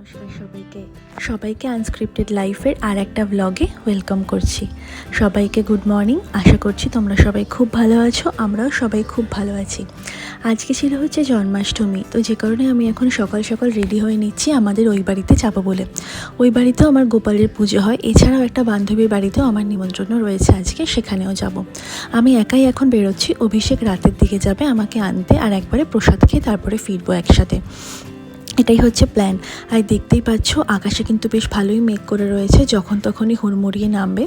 নমস্কার সবাইকে। সবাইকে আনস্ক্রিপ্টেড লাইফের আর একটা ব্লগে ওয়েলকাম করছি। সবাইকে গুড মর্নিং আশা করছি তোমরা সবাই খুব ভালো আছো, আমরাও সবাই খুব ভালো আছি। আজকে ছিল হচ্ছে জন্মাষ্টমী, তো যে কারণে আমি এখন সকাল সকাল রেডি হয়ে নিচ্ছি আমাদের ওই বাড়িতে যাব বলে। ওই বাড়িতেও আমার গোপালের পুজো হয়, এছাড়াও একটা বান্ধবীর বাড়িতেও আমার নিমন্ত্রণ রয়েছে আজকে, সেখানেও যাব। আমি একাই এখন বেরোচ্ছি, অভিষেক রাতের দিকে যাবে আমাকে আনতে আর একবারে প্রসাদ খেয়ে তারপরে ফিরবো একসাথে। এটাই হচ্ছে প্ল্যান আর দেখতেই পাচ্ছ, আকাশে কিন্তু বেশ ভালোই মেঘ করে রয়েছে, যখন তখনই হুড়মুড়িয়ে নামবে।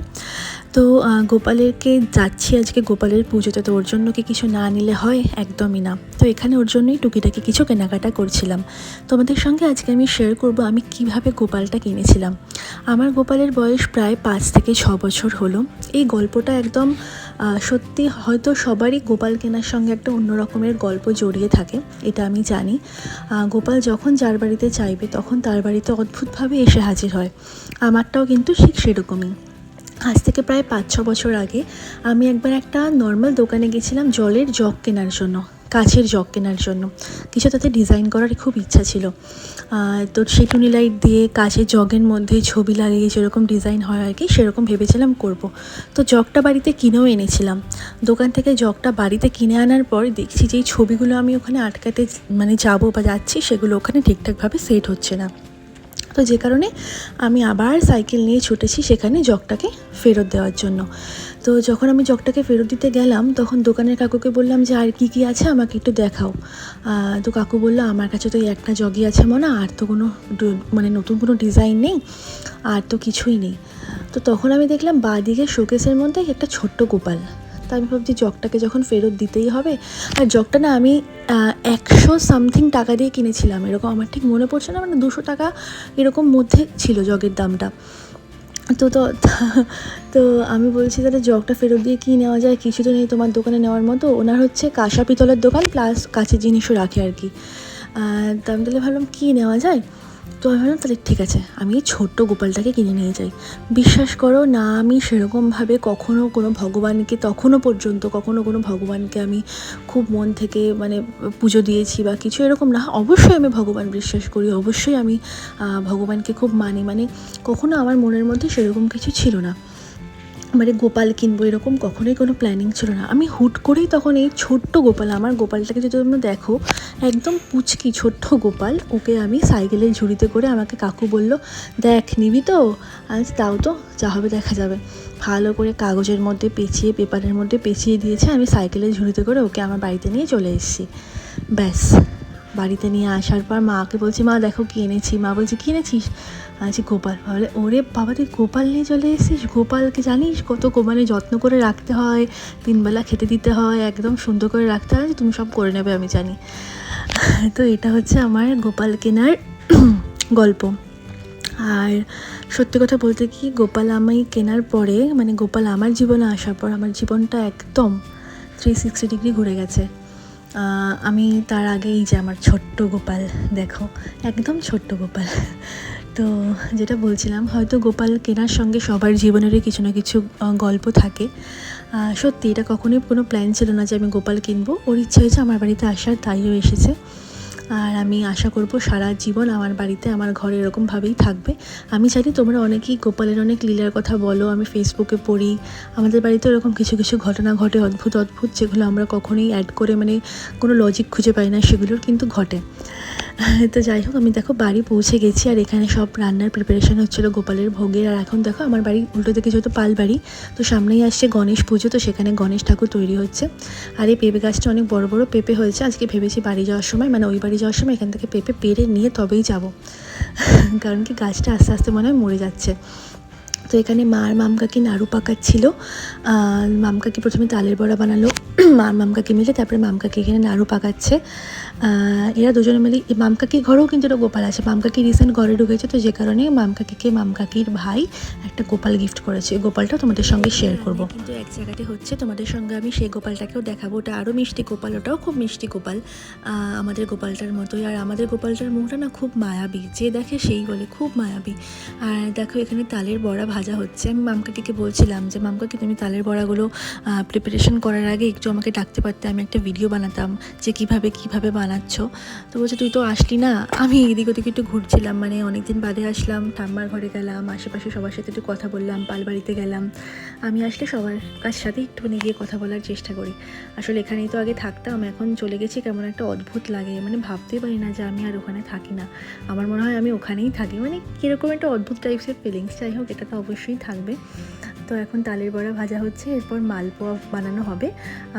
তো গোপালেরকে যাচ্ছি আজকে গোপালের পুজোতে, তো ওর জন্য কি কিছু না নিলে হয়? একদমই না। তো এখানে ওর জন্যই টুকিটাকি কিছু কেনাকাটা করছিলাম। তোমাদের সঙ্গে আজকে আমি শেয়ার করব, আমি কীভাবে গোপালটা কিনেছিলাম। আমার গোপালের বয়স প্রায় পাঁচ থেকে ছ বছর হলো। এই গল্পটা একদম সত্যি হয়তো সবারই গোপাল কেনার সঙ্গে একটা অন্য রকমের গল্প জড়িয়ে থাকে, এটা আমি জানি। গোপাল যখন যার বাড়িতে চাইবে তখন তার বাড়িতে অদ্ভুতভাবে এসে হাজির হয়। আমারটাও কিন্তু ঠিক সেরকমই। আজ থেকে প্রায় পাঁচ ছ বছর আগে আমি একবার একটা নর্মাল দোকানে গেছিলাম জলের জগ কেনার জন্য। কাছের জগ কেনার জন্য। কিছু তাতে ডিজাইন করার খুব ইচ্ছা ছিল। তো সেই টুনি লাইট দিয়ে কাছের জগের মধ্যে ছবি লাগিয়ে যেরকম ডিজাইন হয় আর কি, সেরকম ভেবেছিলাম করব। তো জগটা বাড়িতে কিনেও এনেছিলাম। দোকান থেকে জগটা বাড়িতে কিনে আনার পর দেখছি যে ছবিগুলো আমি ওখানে আটকাতে মানে যাব বা যাচ্ছি, সেগুলো ওখানে ঠিকঠাকভাবে সেট হচ্ছে না। তো যে কারণে আমি আবার সাইকেল নিয়ে ছুটেছি সেখানে জগটাকে ফেরত দেওয়ার জন্য। তো যখন আমি জগটাকে ফেরত দিতে গেলাম, তখন দোকানের কাকুকে বললাম যে, আর কী কী আছে? আমাকে একটু দেখাও। তো কাকু বলল, আমার কাছে তো একটা জগই আছে মনে, আর তো কোনো মানে নতুন কোনো ডিজাইন নেই, আর তো কিছুই নেই। তো তখন আমি দেখলাম, বাঁদিকে শোকেসের মধ্যে একটা ছোট্ট গোপাল। তা আমি ভাবছি জগটাকে যখন ফেরত দিতেই হবে। আর জগটা না আমি একশো সামথিং টাকা দিয়ে কিনেছিলাম। এরকম আমার ঠিক মনে পড়ছে না মানে দুশো টাকা এরকম মধ্যে ছিল জগের দামটা। তো তো তো আমি বলছি তাহলে জগটা ফেরত দিয়ে কী নেওয়া যায়? কিছু তো নেই তোমার দোকানে নেওয়ার মতো। ওনার হচ্ছে কাঁসা পিতলের দোকান প্লাস কাছের জিনিসও রাখে আর কি। তো আমি তাহলে ভাবলাম কী নেওয়া যায়? তো আমি ভাবলাম তাহলে ঠিক আছে, আমি এই ছোট্ট গোপালটাকে কিনে নিয়ে যাই। বিশ্বাস করো না, আমি সেরকমভাবে কখনও কোনো ভগবানকে, তখনও পর্যন্ত কখনও কোনো ভগবানকে আমি খুব মন থেকে মানে পুজো দিয়েছি বা কিছু এরকম না। অবশ্যই আমি ভগবান বিশ্বাস করি, অবশ্যই আমি ভগবানকে খুব মানি। মানে কখনও আমার মনের মধ্যে সেরকম কিছু ছিল না। মানে গোপাল কিনবো এরকম কখনোই কোনো প্ল্যানিং ছিল না। আমি হুট করেই তখন এই ছোট্ট গোপাল, আমার গোপালটাকে যদি তোমরা দেখো, একদম পুচকি, ছোট্ট গোপাল, ওকে আমি সাইকেলের ঝুড়িতে করে আমাকে কাকু বলল, দেখ, নিবি তো? আজ তাও তো, যা হবে দেখা যাবে। ভালো করে কাগজের মধ্যে পেঁচিয়ে পেপারের মধ্যে পেঁচিয়ে দিয়েছে, আমি সাইকেলের ঝুড়িতে করে ওকে আমার বাড়িতে নিয়ে চলে এসেছি। ব্যাস। বাড়িতে নিয়ে আসার পর মাকে বলছি, মা, দেখো কি এনেছি। মা বলছে, কি এনেছিস? আছি গোপাল। বলে, ওরে বাবা, তুই গোপাল নিয়ে চলে এসেছিস? গোপালকে জানিস কত গোপালের যত্ন করে রাখতে হয়? তিনবেলা খেতে দিতে হয়, একদম সুন্দর করে রাখতে হয় তুমি সব করে নেবে, আমি জানি। তো এটা হচ্ছে আমার গোপাল কেনার গল্প। আর সত্যি কথা বলতে কি, গোপাল আমি কেনার পরে মানে গোপাল আমার জীবনে আসার পর, আমার জীবনটা একদম থ্রি সিক্সটি ডিগ্রি ঘুরে গেছে। আমি তার আগেই যে আমার ছোট্ট গোপাল, দেখো, একদম ছোট্ট গোপাল। তো যেটা বলছিলাম, হয়তো গোপাল কেনার সঙ্গে সবার জীবনেরই কিছু না কিছু গল্প থাকে। সত্যি, এটা কখনোই কোনো প্ল্যান ছিল না যে আমি গোপাল কিনবো। ওর ইচ্ছে হয়েছে আমার বাড়িতে আসার, তাইও এসেছে। আর আমি আশা করব সারা জীবন আমার বাড়িতে, আমার ঘরে এরকমভাবেই থাকবে। আমি জানি তোমরা অনেকেই গোপালের অনেক লীলার কথা বলো, আমি ফেসবুকে পড়ি। আমাদের বাড়িতে এরকম কিছু কিছু ঘটনা ঘটে, অদ্ভুত অদ্ভুত, যেগুলো আমরা কখনোই অ্যাড করে মানে কোনো লজিক খুঁজে পাই না, সেগুলোর কিন্তু ঘটে। তো যাই হোক, আমি দেখো বাড়ি পৌঁছে গেছি, আর এখানে সব রান্নার প্রিপারেশন হচ্ছিল গোপালের ভোগের। আর এখন দেখো আমার বাড়ি উল্টো দিকে যেহেতু পাল বাড়ি তো সামনেই আসছে গণেশ পুজো, তো সেখানে গণেশ ঠাকুর তৈরি হচ্ছে। আর এই পেঁপে গাছটা অনেক বড় বড় পেঁপে হয়েছে। আজকে ভেবেছি বাড়ি যাওয়ার সময় মানে ওই বাড়ি যাওয়ার সময় এখান থেকে পেঁপে পেরে নিয়ে তবেই যাব। কারণ কি গাছটা আস্তে আস্তে মনে হয় মরে যাচ্ছে। তো এখানে মার মাম কাকি নাড়ু পাকাচ্ছিল। মাম মামকাকি প্রথমে তালের বড়া বানালো। মার মাম মামকাকি মিলে তারপরে মাম কাকি এখানে নাড়ু পাকাচ্ছে। এরা দুজনে মিলে মামকাকির ঘরেও কিন্তু একটা গোপাল আছে। মামকাকি রিসেন্ট ঘরে ঢুকেছে তো যে কারণে মামকাকিকে মামকাকির ভাই একটা গোপাল গিফট করেছে। গোপালটা তোমাদের সঙ্গে শেয়ার করব। কিন্তু এক জায়গাতে হচ্ছে তোমাদের সঙ্গে আমি সেই গোপালটাকেও দেখাবো। ওটা আরও মিষ্টি গোপাল ওটাও খুব মিষ্টি গোপাল। আমাদের গোপালটার মতোই। আর আমাদের গোপালটার মুখটা না খুব মায়াবী। যে দেখে সেই বলে খুব মায়াবী। আর দেখো এখানে তালের বড়া ভাজা হচ্ছে। আমি মামকাকিকে বলছিলাম যে মামকাকি তুমি তালের বড়াগুলো প্রিপারেশন করার আগে একটু আমাকে ডাকতে পারতে। আমি একটা ভিডিও বানাতাম যে কীভাবে কীভাবে বানাচ্ছ তো বলছে, তুই তো আসলি না? আমি এদিক ওদিক একটু ঘুরছিলাম মানে অনেকদিন বাদে আসলাম, ঠাম্মার ঘরে গেলাম, আশেপাশে সবার সাথে একটু কথা বললাম, পালবাড়িতে গেলাম। আমি আসলে সবার কাছ সাথে একটুখানি গিয়ে কথা বলার চেষ্টা করি। আসলে এখানেই তো আগে থাকতাম, এখন চলে গেছি, কেমন একটা অদ্ভুত লাগে মানে ভাবতেই পারি না যে আমি আর ওখানে থাকি না। আমার মনে হয় আমি ওখানেই থাকি মানে কীরকম একটা অদ্ভুত টাইপসের ফিলিংস যাই হোক, এটা তো অবশ্যই থাকবে। তো এখন তালের বড়া ভাজা হচ্ছে, এরপর মালপোয়া বানানো হবে।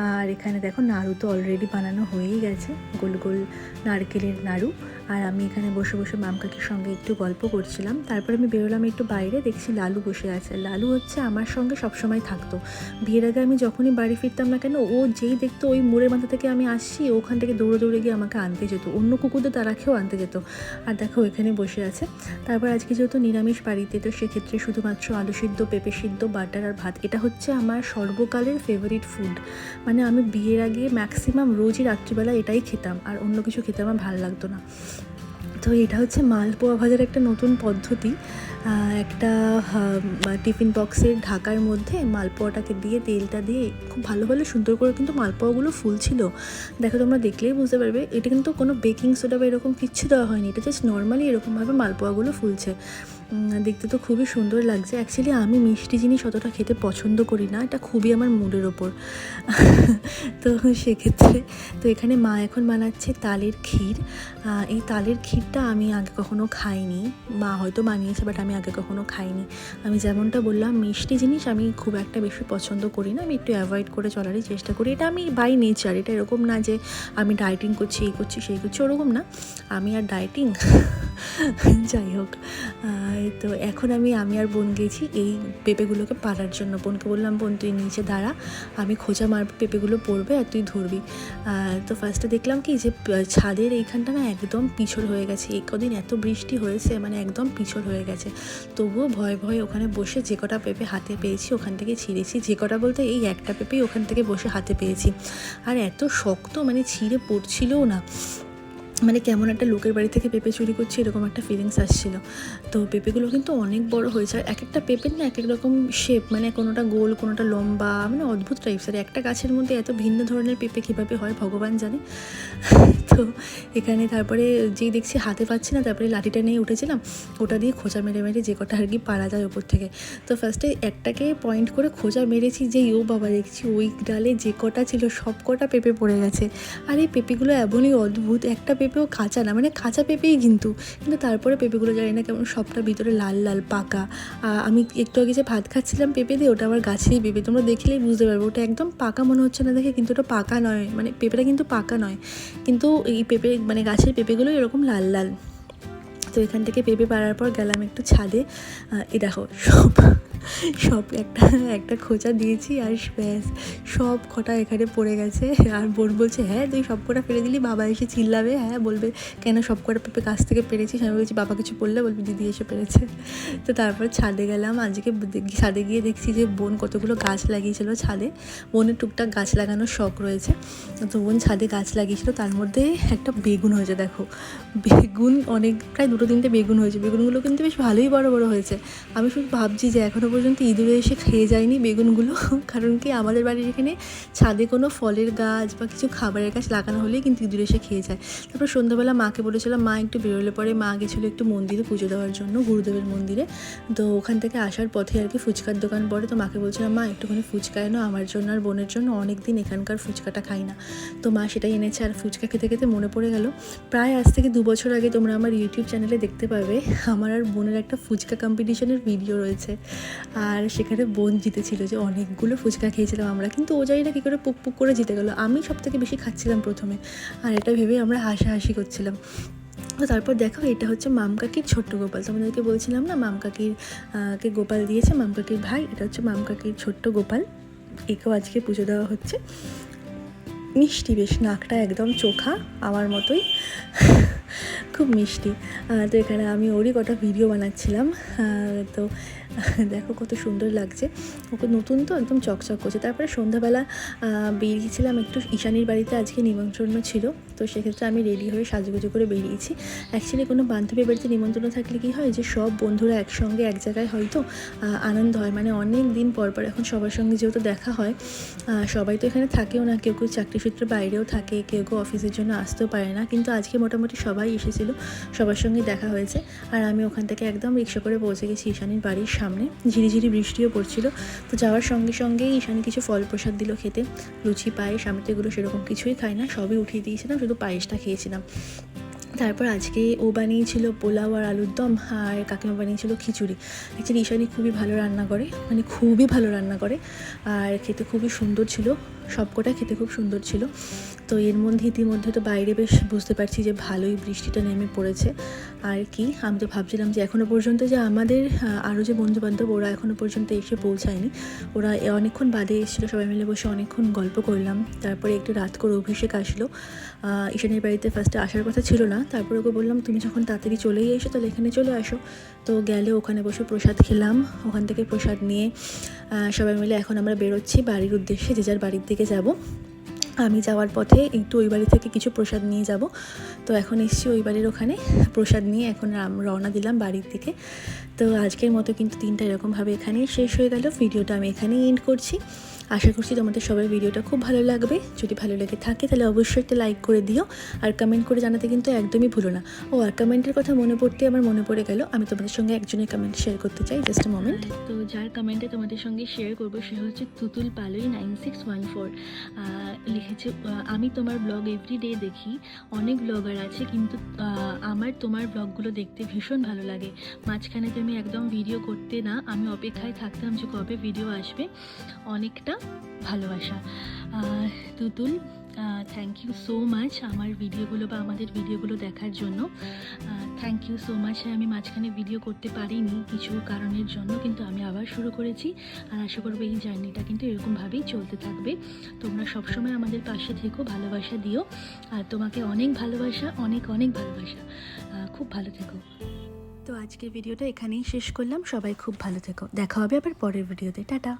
আর এখানে দেখো নাড়ু তো অলরেডি বানানো হয়েই গেছে, গোল গোল নারকেলের নাড়ু। আর আমি এখানে বসে বসে মামকাকির সঙ্গে একটু গল্প করছিলাম। তারপর আমি বেরোলাম একটু বাইরে, দেখছি লালু বসে আছে। লালু হচ্ছে আমার সঙ্গে সবসময় থাকতো। বিয়ের আগে আমি যখনই বাড়ি ফিরতাম না কেন, ও যেই দেখতো ওই মোড়ের মাথা থেকে আমি আসছি, ওখান থেকে দৌড়ে দৌড়ে গিয়ে আমাকে আনতে যেত। অন্য কুকুরদের তারাকেও আনতে যেত। আর দেখো এখানে বসে আছে। তারপর আজকে যেহেতু নিরামিষ বাড়িতে, তো সেক্ষেত্রে শুধুমাত্র আলু সিদ্ধ, পেঁপে সিদ্ধ, বাটার আর ভাত। এটা হচ্ছে আমার সর্বকালের ফেভারিট ফুড মানে আমি বিয়ের আগে ম্যাক্সিমাম রোজই রাত্রিবেলা এটাই খেতাম। আর অন্য কিছু খেতে আমার ভালো লাগতো না। তো এটা হচ্ছে মালপোয়া ভাজার একটা নতুন পদ্ধতি। একটা টিফিন বক্সের ঢাকার মধ্যে মালপোয়াটাকে দিয়ে, তেলটা দিয়ে খুব ভালো ভালো সুন্দর করে কিন্তু মালপোয়াগুলো ফুলছিল। দেখো তোমরা দেখলেই বুঝতে পারবে, এটা কিন্তু কোনো বেকিং সোডা বা এরকম কিচ্ছু দেওয়া হয়নি, এটা জাস্ট নর্মালি এরকমভাবে মালপোয়াগুলো ফুলছে। দেখতে তো খুবই সুন্দর লাগছে। অ্যাকচুয়ালি আমি মিষ্টি জিনিস অতটা খেতে পছন্দ করি না। এটা খুবই আমার মুডের ওপর। তো সেক্ষেত্রে, তো এখানে মা এখন বানাচ্ছে তালের ক্ষীর। এই তালের ক্ষীরটা আমি আগে কখনো খাইনি। মা হয়তো বানিয়েছে বাট আমি আগে কখনো খাইনি। আমি যেমনটা বললাম, মিষ্টি জিনিস আমি খুব একটা বেশি পছন্দ করি না। আমি একটু অ্যাভয়েড করে চলারই চেষ্টা করি। এটা আমি বাই নেচার এটা এরকম না যে আমি ডায়েটিং করছি, এই করছি, সেই করছি, ওরকম না। আমি আর ডায়েটিং যাই হোক। তো এখন আমি আমি আর বোন গেছি। এই পেঁপেগুলোকে পাড়ার জন্য। বোনকে বললাম, বোন, তুই নিচে দাঁড়া। আমি খোঁজা মারবো, পেঁপেগুলো পড়বে আর তুই ধরবি। তো ফার্স্টে দেখলাম কি যে ছাদের এইখানটা না একদম পিছল হয়ে গেছে। এই কদিন এত বৃষ্টি হয়েছে মানে একদম পিছল হয়ে গেছে। তবুও ভয়ে ভয়ে ওখানে বসে যে কটা পেঁপে হাতে পেয়েছি, ওখান থেকে ছিঁড়েছি। যে কটা বলতে এই একটা পেঁপেই ওখান থেকে বসে হাতে পেয়েছি। আর এত শক্ত মানে ছিঁড়ে পড়ছিলও না। মানে কেমন একটা লোকের বাড়ি থেকে পেঁপে চুরি করছি, এরকম একটা ফিলিংস আসছিল। তো পেঁপেগুলো কিন্তু অনেক বড় হয়েছে, আর এক একটা পেঁপের না এক এক রকম শেপ মানে কোনোটা গোল, কোনোটা লম্বা মানে অদ্ভুত টাইপসের একটা গাছের মধ্যে এত ভিন্ন ধরনের পেঁপে কীভাবে হয়, ভগবান জানে। তো এখানে তারপরে যেই দেখছি হাতে পাচ্ছি না, তারপরে লাঠিটা নিয়ে উঠেছিলাম, ওটা দিয়ে খোঁচা মেরে মেরে যে কটা আর কি পারা যায় ওপর থেকে। তো ফার্স্টে একটাকে পয়েন্ট করে খোঁচা মেরেছি, যে ও বাবা দেখছি ওই ডালে যে কটা ছিল, সব কটা পেঁপে পড়ে গেছে। আর এই পেঁপেগুলো এমনই অদ্ভুত, একটা পেঁপেও কাঁচা না মানে কাঁচা পেঁপেই কিন্তু। কিন্তু তারপরে পেঁপেগুলো জানি না কেমন সবটা ভিতরে লাল লাল, পাকা। আমি একটু আগে যে ভাত খাচ্ছিলাম পেঁপে দিয়ে, ওটা আমার গাছেই পেঁপে। তোমরা দেখলেই বুঝতে পারবে, ওটা একদম পাকা মনে হচ্ছে না দেখে, কিন্তু ওটা পাকা নয়। মানে পেঁপেটা কিন্তু পাকা নয়। কিন্তু এই পেঁপে মানে গাছের পেঁপেগুলো এরকম লাল লাল। তো এখান থেকে পেঁপে পাড়ার পর গেলাম একটু ছাদে। এ দেখো, সব সব একটা একটা খোঁচা দিয়েছি আর ব্যাস, সব কটা এখানে পড়ে গেছে। আর বোন বলছে হ্যাঁ তুই সব কটা ফেলে দিলি, বাবা এসে চিল্লাবে। হ্যাঁ বলবে, কেন সব কটা পেঁপে কাছ থেকে পেরেছিস? আমি বলছি, বাবা কিছু বললে বলবে, দিদি এসে পেরেছে। তো তারপর ছাদে গেলাম আজকে ছাদে গিয়ে দেখছি যে বোন কতগুলো গাছ লাগিয়েছিল ছাদে। বোনের টুকটাক গাছ লাগানোর শখ রয়েছে। তো বোন ছাদে গাছ লাগিয়েছিল, তার মধ্যে একটা বেগুন হয়েছে, দেখো। বেগুন অনেক, প্রায় দুটো তিনটে বেগুন হয়েছে। বেগুনগুলো কিন্তু বেশ ভালোই বড় বড় হয়েছে। আমি শুধু ভাবছি যে এখনও পর্যন্ত ইঁদুরে এসে খেয়ে যায়নি বেগুনগুলো, কারণ কি আমাদের বাড়ির এখানে ছাদে কোনো ফলের গাছ বা কিছু খাবারের গাছ লাগানো হলেই কিন্তু ইঁদুর এসে খেয়ে যায়। তারপর সন্ধ্যাবেলা মাকে বলেছিলাম, মা, একটু বেরোলে পরে মা গেছিল একটু মন্দিরে পুজো দেওয়ার জন্য, গুরুদেবের মন্দিরে। তো ওখান থেকে আসার পথে আর কি ফুচকার দোকান পড়ে, তো মাকে বলছিলাম, মা, একটুখানি ফুচকা এনো, আমার জন্য আর বোনের জন্য অনেক দিন এখানকার ফুচকাটা খাই না। তো মা সেটাই এনেছে আর ফুচকা খেতে খেতে মনে পড়ে গেল। প্রায় আজ থেকে দু বছর আগে তোমরা আমার ইউটিউব চ্যানেলে দেখতে পাবে, আমার আর বোনের একটা ফুচকা কম্পিটিশনের ভিডিও রয়েছে। আর সেখানে বোন জিতেছিল যে অনেকগুলো ফুচকা খেয়েছিলাম আমরা। কিন্তু ও জানি না কী করে পুক পুক করে জিতে গেলো। আমি সব থেকে বেশি খাচ্ছিলাম প্রথমে। আর এটা ভেবে আমরা হাসাহাসি করছিলাম। তো তারপর দেখো, এটা হচ্ছে মামকাকির ছোট্ট গোপাল। তোমাদেরকে বলছিলাম না মামকাকির কে গোপাল দিয়েছে মামকাকির ভাই। এটা হচ্ছে মামকাকির ছোট্ট গোপাল। একেও আজকে পুজো দেওয়া হচ্ছে। মিষ্টি বেশ, নাকটা একদম চোখা, আমার মতোই। খুব মিষ্টি। তো এখানে আমি ওরই কটা ভিডিও বানাচ্ছিলাম। তো দেখো কত সুন্দর লাগছে। ওকে নতুন তো একদম চকচক করছে। তারপরে সন্ধ্যাবেলা বেরিয়েছিলাম একটু ঈশানির বাড়িতে, আজকে নিমন্ত্রণ ছিল। তো সেক্ষেত্রে আমি রেডি হয়ে সাজুগুজু করে বেরিয়েছি। অ্যাকচুয়ালি কোনো বান্ধবীর বাড়িতে নিমন্ত্রণ থাকলে কি হয় যে, সব বন্ধুরা একসঙ্গে, এক জায়গায় হয়তো আনন্দ হয়। মানে অনেক দিন পর পর এখন সবার সঙ্গে যেহেতু দেখা হয় সবাই তো এখানে থাকেও না। কেউ কেউ চাকরি সূত্রে বাইরেও থাকে, কেউ কেউ অফিসের জন্য আসতেও পারে না। কিন্তু আজকে মোটামুটি সবাই এসেছিল, সবার সঙ্গে দেখা হয়েছে। আর আমি ওখান থেকে একদম রিক্সা করে পৌঁছে গেছি ঈশানীর বাড়ির সামনে। ঝিরিঝিরি বৃষ্টিও পড়ছিল। তো যাওয়ার সঙ্গে সঙ্গেই ঈশানি কিছু ফল প্রসাদ দিল খেতে। লুচি, পায়েস আমি তো এগুলো সেরকম কিছুই খাই না, সবই উঠিয়ে দিয়েছিলাম, শুধু পায়েসটা খেয়েছিলাম। তারপর আজকে ও বানিয়েছিল পোলাও আর আলুর দম, আর কাকিমা বানিয়েছিল খিচুড়ি। অ্যাকচুয়ালি ঈশানি খুবই ভালো রান্না করে মানে খুবই ভালো রান্না করে, আর খেতে খুবই সুন্দর ছিল। সবকটা খেতে খুব সুন্দর ছিল। তো এর মধ্যে ইতিমধ্যে তো বাইরে বেশ বুঝতে পারছি যে ভালোই বৃষ্টিটা নেমে পড়েছে। আর কি, আমি তো ভাবছিলাম যে এখনও পর্যন্ত যে আমাদের আরও যে বন্ধুবান্ধব, ওরা এখনও পর্যন্ত এসে পৌঁছায়নি। ওরা অনেকক্ষণ বাদে এসেছিল, সবাই মিলে বসে অনেকক্ষণ গল্প করলাম। তারপরে একটু রাত করে অভিষেক আসলো। ঈশানীর বাড়িতে ফার্স্টে আসার কথা ছিল না। তারপরে ওকে বললাম, তুমি যখন তাড়াতাড়ি চলেই এসো, তাহলে এখানে চলে আসো। তো গেলে ওখানে বসে প্রসাদ খেলাম। ওখান থেকে প্রসাদ নিয়ে সবাই মিলে এখন আমরা বেরোচ্ছি বাড়ির উদ্দেশ্যে, যে যার বাড়ির দিকে যাব। আমি যাওয়ার পথে একটু ওই বাড়ি থেকে কিছু প্রসাদ নিয়ে যাব। তো এখন এসছি ওই বাড়ির ওখানে প্রসাদ নিয়ে এখন রওনা দিলাম বাড়ির দিকে। তো আজকের মতো কিন্তু দিনটা এরকমভাবে এখানেই শেষ হয়ে গেল। ভিডিওটা আমি এখানেই এন্ড করছি। আশা করছি তোমাদের সবাই ভিডিওটা খুব ভালো লাগবে। যদি ভালো লেগে থাকে তাহলে অবশ্যই একটা লাইক করে দিও আর কমেন্ট করে জানাতে কিন্তু একদমই ভুলো না। ও, আর কমেন্টের কথা মনে পড়তে আমার মনে পড়ে গেল। আমি তোমাদের সঙ্গে একজনের কমেন্ট শেয়ার করতে চাই জাস্ট মোমেন্ট তো যার কমেন্টে তোমাদের সঙ্গে শেয়ার করব সে হচ্ছে তুতুল পালই নাইন সিক্স ওয়ান ফোর লিখেছে আমি তোমার ব্লগ এভরিডে দেখি, অনেক ব্লগার আছে কিন্তু আমার তোমার ব্লগগুলো দেখতে ভীষণ ভালো লাগে। মাঝখানে তুমি একদম ভিডিও করতে না, আমি অপেক্ষায় থাকতাম যে কবে ভিডিও আসবে। অনেকটা ভালোবাসা। Tutul thank you so much আমার ভিডিওগুলো বা আমাদের ভিডিওগুলো দেখার জন্য। থ্যাংক ইউ সো মাচ আমি মাঝখানে ভিডিও করতে পারিনি কিছু কারণের জন্য, কিন্তু আমি আবার শুরু করেছি। আর আশা করব এই জার্নিটা কিন্তু এরকমভাবেই চলতে থাকবে। তোমরা সবসময় আমাদের পাশে থেকো, ভালোবাসা দিও। আর তোমাকে অনেক ভালোবাসা, অনেক অনেক ভালোবাসা। খুব ভালো থেকো। তো আজকের ভিডিওটা এখানেই শেষ করলাম। সবাই খুব ভালো থেকো। দেখা হবে আবার পরের ভিডিওতে। টাটা।